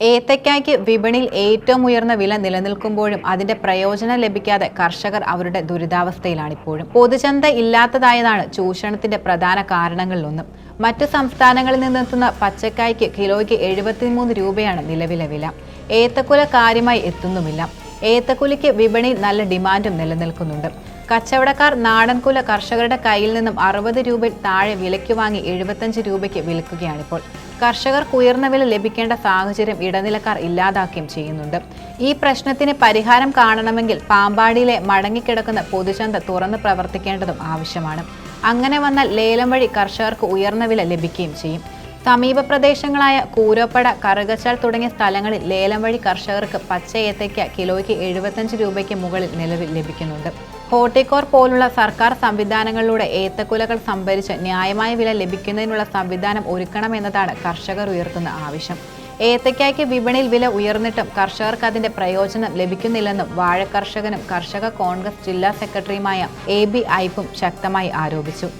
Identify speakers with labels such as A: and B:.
A: ഏത്തയ്ക്കായ്ക്ക് വിപണിയിൽ ഏറ്റവും ഉയർന്ന വില നിലനിൽക്കുമ്പോഴും അതിന്റെ പ്രയോജനം ലഭിക്കാതെ കർഷകർ അവരുടെ ദുരിതാവസ്ഥയിലാണ് ഇപ്പോഴും പൊതുചന്ത ഇല്ലാത്തതായതാണ് ചൂഷണത്തിന്റെ പ്രധാന കാരണങ്ങളിലൊന്നും. മറ്റു സംസ്ഥാനങ്ങളിൽ നിന്നെത്തുന്ന പച്ചക്കായ്ക്ക് കിലോയ്ക്ക് എഴുപത്തിമൂന്ന് രൂപയാണ് നിലവിലെ വില. ഏത്തക്കുല കാര്യമായി എത്തുന്നുമില്ല. ഏത്തക്കുലിക്ക് വിപണിയിൽ നല്ല ഡിമാൻഡും നിലനിൽക്കുന്നുണ്ട്. കച്ചവടക്കാർ നാടൻകുല കർഷകരുടെ കയ്യിൽ നിന്നും അറുപത് രൂപയിൽ താഴെ വിലയ്ക്ക് വാങ്ങി എഴുപത്തഞ്ച് രൂപയ്ക്ക് വിൽക്കുകയാണിപ്പോൾ. കർഷകർക്ക് ഉയർന്ന വില ലഭിക്കേണ്ട സാഹചര്യം ഇടനിലക്കാർ ഇല്ലാതാക്കുകയും ചെയ്യുന്നുണ്ട്. ഈ പ്രശ്നത്തിന് പരിഹാരം കാണണമെങ്കിൽ പാമ്പാടിയിലെ മടങ്ങിക്കിടക്കുന്ന പൊതുചന്ത തുറന്ന് പ്രവർത്തിക്കേണ്ടതും ആവശ്യമാണ്. അങ്ങനെ വന്നാൽ ലേലം വഴി കർഷകർക്ക് ഉയർന്ന വില ലഭിക്കുകയും ചെയ്യും. സമീപ പ്രദേശങ്ങളായ കൂരോപ്പട കറുകച്ചാൽ തുടങ്ങിയ സ്ഥലങ്ങളിൽ ലേലം വഴി കർഷകർക്ക് പച്ച ഏത്തയ്ക്ക കിലോയ്ക്ക് എഴുപത്തഞ്ച് രൂപയ്ക്ക് മുകളിൽ നിലവിൽ ലഭിക്കുന്നുണ്ട്. ഹോർട്ടിക്കോർ പോലുള്ള സർക്കാർ സംവിധാനങ്ങളിലൂടെ ഏത്തക്കുലകൾ സംഭരിച്ച് ന്യായമായ വില ലഭിക്കുന്നതിനുള്ള സംവിധാനം ഒരുക്കണമെന്നതാണ് കർഷകർ ഉയർത്തുന്ന ആവശ്യം. ഏത്തയ്ക്കായ്ക്ക് വിപണിയിൽ വില ഉയർന്നിട്ടും കർഷകർക്ക് അതിന്റെ പ്രയോജനം ലഭിക്കുന്നില്ലെന്നും വാഴ കർഷകനും കർഷക കോൺഗ്രസ് ജില്ലാ സെക്രട്ടറിയുമായ എ ബി ഐപ്പും ശക്തമായി ആരോപിച്ചു.